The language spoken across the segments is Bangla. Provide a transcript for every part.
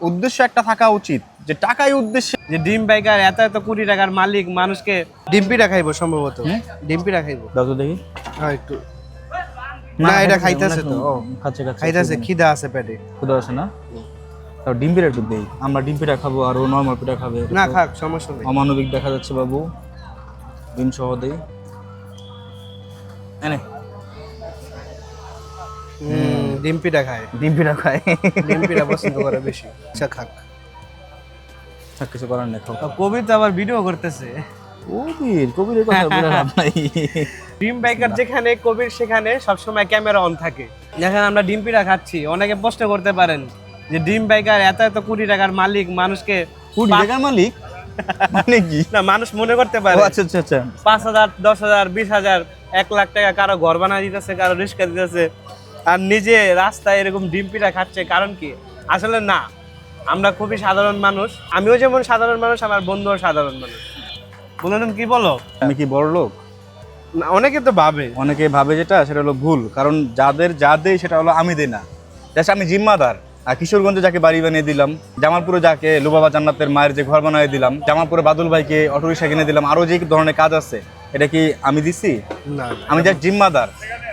উদ্দেশ্য একটা থাকা উচিত যে টাকাই উদ্দেশ্য। যে ডিম বাইকার এত এত কোটি টাকার মালিক মানুষকে ডিম্পিটা খাইবো সম্ভবত। ডিম্পিটা খাইবো। দাদু তো দেখি। হ্যাঁ একটু। না এটা খাইতেছে তো ও, খাচ্ছে খাচ্ছে খাইতেছে খিদা আছে পেটে। খুদা আছে না? তাও ডিম পিঠা একটু দেই। আমরা ডিম পিঠা খাব আর ও নর্মাল পিঠা খাবে। না খাক সমস্যা নেই। অমানবিক দেখা যাচ্ছে বাবু। ডিম সহ দেই। এনে। হুম, ডিম্পিটা খায়। ডিম পিঠা খায়। ডিম্পিটা পছন্দ করে বেশি। আচ্ছা খাক থাক কিছু করার নেই তো আবার ভিডিও করতেছে। কবির কবিরের কথা বলে লাভ নাই। ডিম বাইকার যেখানে কবির সেখানে সবসময় ক্যামেরা অন থাকে। দেখেন আমরা ডিম পিঠা খাচ্ছি অনেকে প্রশ্ন করতে পারেন যে ডিম বাইকার এত এত কোটি টাকার মালিক মানুষকে কুড়ি টাকার মালিক? মানে কি? না মানুষ মনে করতে পারে। আচ্ছা আচ্ছা আচ্ছা। পাঁচ হাজার দশ হাজার বিশ হাজার এক লাখ টাকা কারও ঘর বানা দিতেছে কারও রিক্সা দিতেছে। আর নিজে রাস্তায় এরকম ডিম পিঠা খাচ্ছে কারণ কি? আসলে না আমরা খুবই সাধারণ মানুষ। আমিও যেমন সাধারণ মানুষ আমার বন্ধুও সাধারণ মানুষ। বললাম কি বলো? আমি কি বড় লোক? না, অনেকে তো ভাবে। অনেকে ভাবে যেটা সেটা হলো ভুল। কারণ যাদের যা দেয় সেটা হলো আমি দেই না। জাস্ট আমি জিম্মাদার। আর কিশোরগঞ্জে যাকে বাড়ি বানিয়ে দিলাম জামালপুরে যাকে লুবাবা জান্নাতের মায়ের যে ঘর বানিয়ে দিলাম জামালপুরে বাদুল ভাইকে অটোরিক্সা কিনে দিলাম আরও যে ধরনের কাজ আছে এটা কি আমি দিছি? না আমি জাস্ট জিম্মাদার।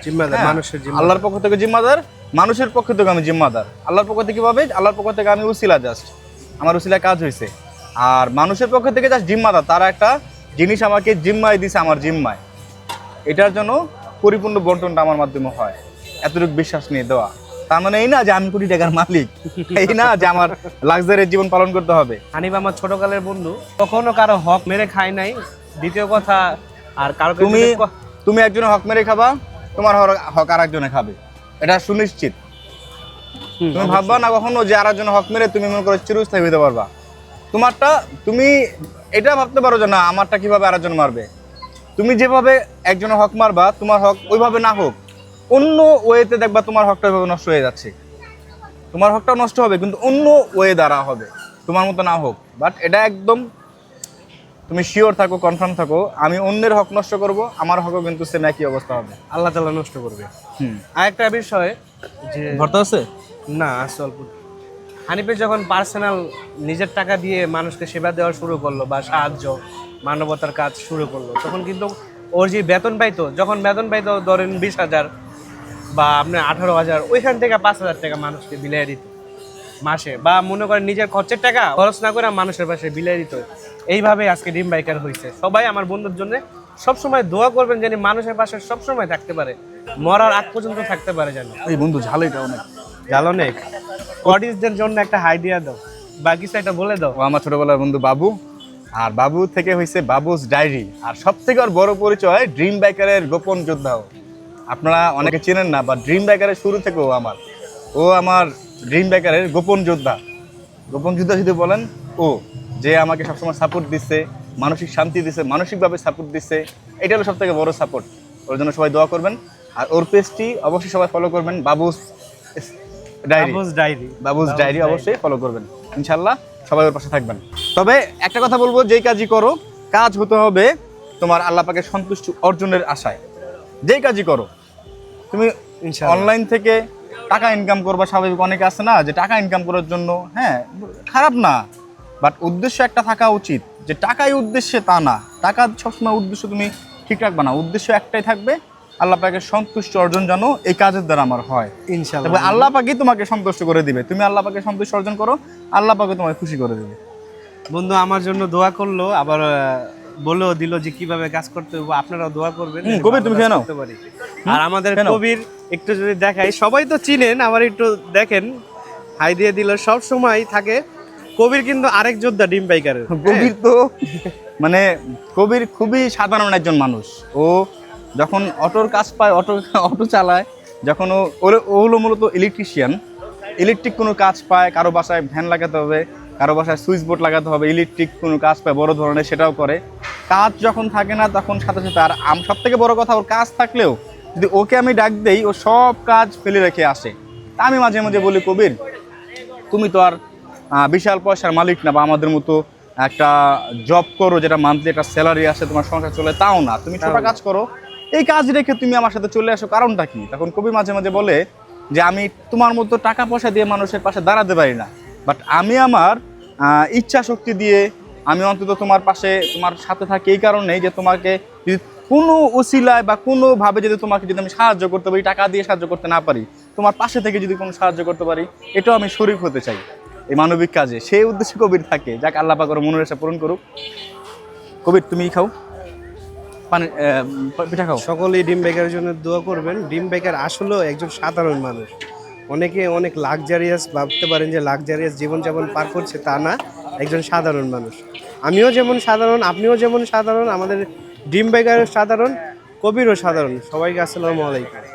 জিম্মাদার হ্যাঁ, মানুষের জিম্মা আল্লাহর পক্ষ থেকে জিম্মাদার মানুষের পক্ষ থেকে আমি জিম্মাদার। আল্লাহর পক্ষ থেকে কীভাবে আল্লাহর পক্ষ থেকে আমি উসিলা জাস্ট আমার উসিলা কাজ হয়েছে আর মানুষের পক্ষ থেকে জাস্ট জিম্মাদার তারা একটা জিনিস আমাকে জিম্মায় দিছে আমার জিম্মায়। এটার জন্য পরিপূর্ণ বন্টনটা আমার মাধ্যমে হয়। এতটুকু বিশ্বাস নিয়ে দেওয়া। তার মানে এই না যে আমি কোটি টাকার মালিক। এই না যে আমার লাক্সারির জীবন পালন করতে হবে। হানিফ আমার ছোটকালের বন্ধু। কখনো কারও হক মেরে খায় নাই। দ্বিতীয় কথা আর কারও তুমি তুমি একজনে হক মেরে খাবা তোমার হক আর একজনে খাবে। এটা সুনিশ্চিত। তুমি ভাববা না কখনো যে আর একজন হক মেরে তুমি মনে করো চিরস্থায়ী হইতে পারবা। তোমারটা তুমি এটা ভাবতে পারো যে না আমারটা কীভাবে আরেকজন মারবে। তুমি যেভাবে একজনের হক মারবা তোমার হক ওইভাবে না হোক অন্য ওয়েতে দেখবা তোমার হকটা ওইভাবে নষ্ট হয়ে যাচ্ছে। তোমার হকটা নষ্ট হবে কিন্তু অন্য ওয়ে দ্বারা হবে। তোমার মতো না হোক। বাট এটা একদম তুমি শিওর থাকো কনফার্ম থাকো আমি অন্যের হক নষ্ট করব আমার হকও কিন্তু সেম একই অবস্থা হবে। আল্লাহ তালা নষ্ট করবে। হুম। আরেকটা বিষয় যে ভর্তা আছে? না আছে অল্প। হানিফের যখন পার্সোনাল নিজের টাকা দিয়ে মানুষকে সেবা দেওয়া শুরু করল বা সাহায্য মানবতার কাজ শুরু করল তখন কিন্তু ওর যে বেতন পাইতো যখন বেতন পাইতো ধরেন বিশ হাজার বা আপনার আঠারো হাজার ওইখান থেকে পাঁচ হাজার টাকা মানুষকে বিলিয়ে দিত। মাসে বা মনে করেন নিজের খরচের টাকা খরচ না করে মানুষের পাশে বিলাই দিত। এইভাবে আজকে ডিম বাইকার হয়েছে সবাই আমার বন্ধুর জন্য সবসময় দোয়া করবেন যেন মানুষের পাশে সবসময় থাকতে পারে। মরার আগ পর্যন্ত থাকতে পারে যেন। এই বন্ধু ঝাল এটা অনেক। জালো নেক অডিয়েন্সদের জন্য একটা হাই দিয়া দাও। বাকি সাইডটা বলে দাও। আমার ছোটবেলার বন্ধু বাবু। আর বাবু থেকে হয়েছে বাবুস ডায়েরি। আর সব থেকে আর বড় পরিচয় ড্রিম বাইকারের গোপন যোদ্ধাও আপনারা অনেকে চেনেন না বা ড্রিম বাইকারের শুরু থেকেও আমার। ও আমার ড্রিম বাইকারের গোপন যোদ্ধা। গোপন যোদ্ধা যদি বলেন ও যে আমাকে সবসময় সাপোর্ট দিচ্ছে মানসিক শান্তি দিচ্ছে মানসিকভাবে সাপোর্ট দিচ্ছে এটা হলো সব থেকে বড় সাপোর্ট ওর জন্য সবাই দোয়া করবেন। আর ওর পেজটি অবশ্যই সবাই ফলো করবেন। Babu's diary Babu's diary Babu's diary অবশ্যই ফলো করবেন। ইনশাল্লাহ সবাই ওর পাশে থাকবেন। তবে একটা কথা বলব যেই কাজই করো কাজ হতে হবে তোমার আল্লাহ পাকের সন্তুষ্টি অর্জনের আশায়। যেই কাজই করো তুমি অনলাইন থেকে টাকা ইনকাম করবা স্বাভাবিক অনেকে আছে না যে টাকা ইনকাম করার জন্য হ্যাঁ খারাপ না। বাট উদ্দেশ্য একটা থাকা উচিত যে টাকাই উদ্দেশ্যে তা না। টাকা সবসময় উদ্দেশ্য তুমি ঠিক রাখবা না। উদ্দেশ্য একটাই থাকবে আল্লাহ পাকের সন্তুষ্ট অর্জন জানো এই কাজের দ্বারা আমার হয়। তবে ইনশাআল্লাহ আল্লাহ পাকই তোমাকে সন্তুষ্ট করে দিবে। তুমি আল্লাহ পাকে সন্তুষ্ট অর্জন করো আল্লাহ পাকে তোমাকে খুশি করে দিবে। বন্ধু আমার জন্য দোয়া করল আবার বলেও দিল যে কীভাবে কাজ করতে হবে। আপনারাও দোয়া করবেন কবির, তুমি খেয়ে নাও। আর আমাদের কবির একটু যদি দেখাই, সবাই তো চিনেন আবার একটু দেখেন, হাই দিয়ে দিল, সব সময় থাকে। কবির কিন্তু আরেক যোদ্ধা, ডিম বাইকারের কবির তো মানে কবির খুবই সাধারণ একজন মানুষ। ও যখন অটোর কাজ পায়, অটো অটো চালায়, যখন ও হলো মূলত ইলেকট্রিশিয়ান ইলেকট্রিক কোনো কাজ পায়, কারও বাসায় ভ্যান লাগাতে হবে, কারও বাসায় সুইচ বোর্ড লাগাতে হবে ইলেকট্রিক কোনো কাজ পায়, বড় ধরনের সেটাও করে। কাজ যখন থাকে না, তখন সাথে সাথে আর আম সব থেকে বড় কথা, ওর কাজ থাকলেও যদি ওকে আমি ডাক দেই ও সব কাজ ফেলে রেখে আসে। তা আমি মাঝে মাঝে বলি কবির তুমি তো আর বিশাল পয়সার মালিক না বা আমাদের মতো একটা জব করো যেটা মান্থলি একটা স্যালারি আসে তোমার সংসার চলে তাও না। তুমি ছোট কাজ করো। এই কাজ রেখে তুমি আমার সাথে চলে আসো কারণটা কি? তখন কবি মাঝে মাঝে বলে যে আমি তোমার মতো টাকা পয়সা দিয়ে মানুষের পাশে দাঁড়াতে পারি না। বাট আমি আমার ইচ্ছা শক্তি দিয়ে আমি অন্তত তোমার পাশে তোমার সাথে থাকি এই কারণেই যে তোমাকে যদি কোনো উসিলায় বা কোনোভাবে যদি তোমাকে যদি আমি সাহায্য করতে পারি, টাকা দিয়ে সাহায্য করতে না পারি, তোমার পাশে থেকে যদি কোনো সাহায্য করতে পারি, এটাও আমি শরীর হতে চাই। এই মানবিক কাজে। সেই উদ্দেশ্যে কবির থাকে, যাক আল্লাহ পাকর মনের আশা পূরণ করুক। কবির, তুমি খাও। পানি পিঠা খাও। সকলেই ডিম বেকারের জন্য দোয়া করবেন। ডিম বেকার আসলেও একজন সাধারণ মানুষ। অনেকে অনেক লাক্সারিয়াস ভাবতে পারেন যে লাক্সারিয়াস জীবনযাপন পার করছে তা না, একজন সাধারণ মানুষ। আমিও যেমন সাধারণ, আপনিও যেমন সাধারণ, আমাদের বেকার সাধারণ কবিরও সাধারণ। সবাইকে আসসালামু আলাইকুম।